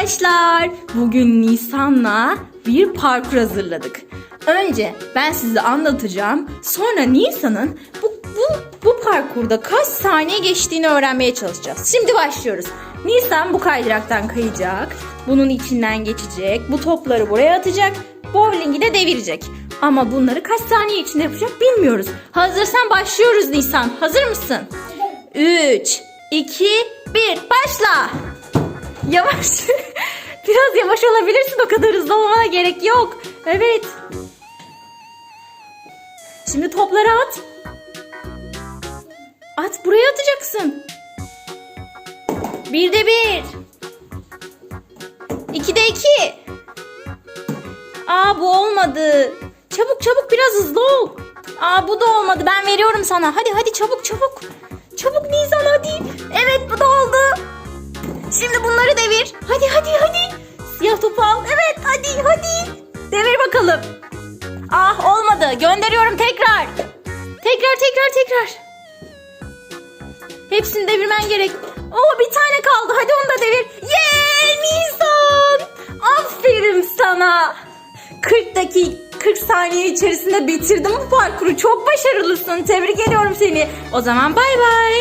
arkadaşlar. Bugün Nisan'la bir parkur hazırladık. Önce ben size anlatacağım. Sonra Nisan'ın bu, bu, bu parkurda kaç saniye geçtiğini öğrenmeye çalışacağız. Şimdi başlıyoruz. Nisan bu kaydıraktan kayacak. Bunun içinden geçecek. Bu topları buraya atacak. Bowling'i de devirecek. Ama bunları kaç saniye içinde yapacak bilmiyoruz. Hazırsan başlıyoruz Nisan. Hazır mısın? 3, 2, 1 başla. Yavaş. Biraz yavaş olabilirsin o kadar hızlı olmana gerek yok. Evet. Şimdi topları at. At buraya atacaksın. Bir de bir. İki de iki. Aa bu olmadı. Çabuk çabuk biraz hızlı ol. Aa bu da olmadı. Ben veriyorum sana. Hadi hadi çabuk çabuk. Çabuk Nisan Şimdi bunları devir. Hadi hadi hadi. Siyah topu al. Evet hadi hadi. Devir bakalım. Ah olmadı. Gönderiyorum tekrar. Tekrar tekrar tekrar. Hepsini devirmen gerek. Oo bir tane kaldı. Hadi onu da devir. Yee Nisan. Aferin sana. 40 dakika 40 saniye içerisinde bitirdim bu parkuru. Çok başarılısın. Tebrik ediyorum seni. O zaman bay bay.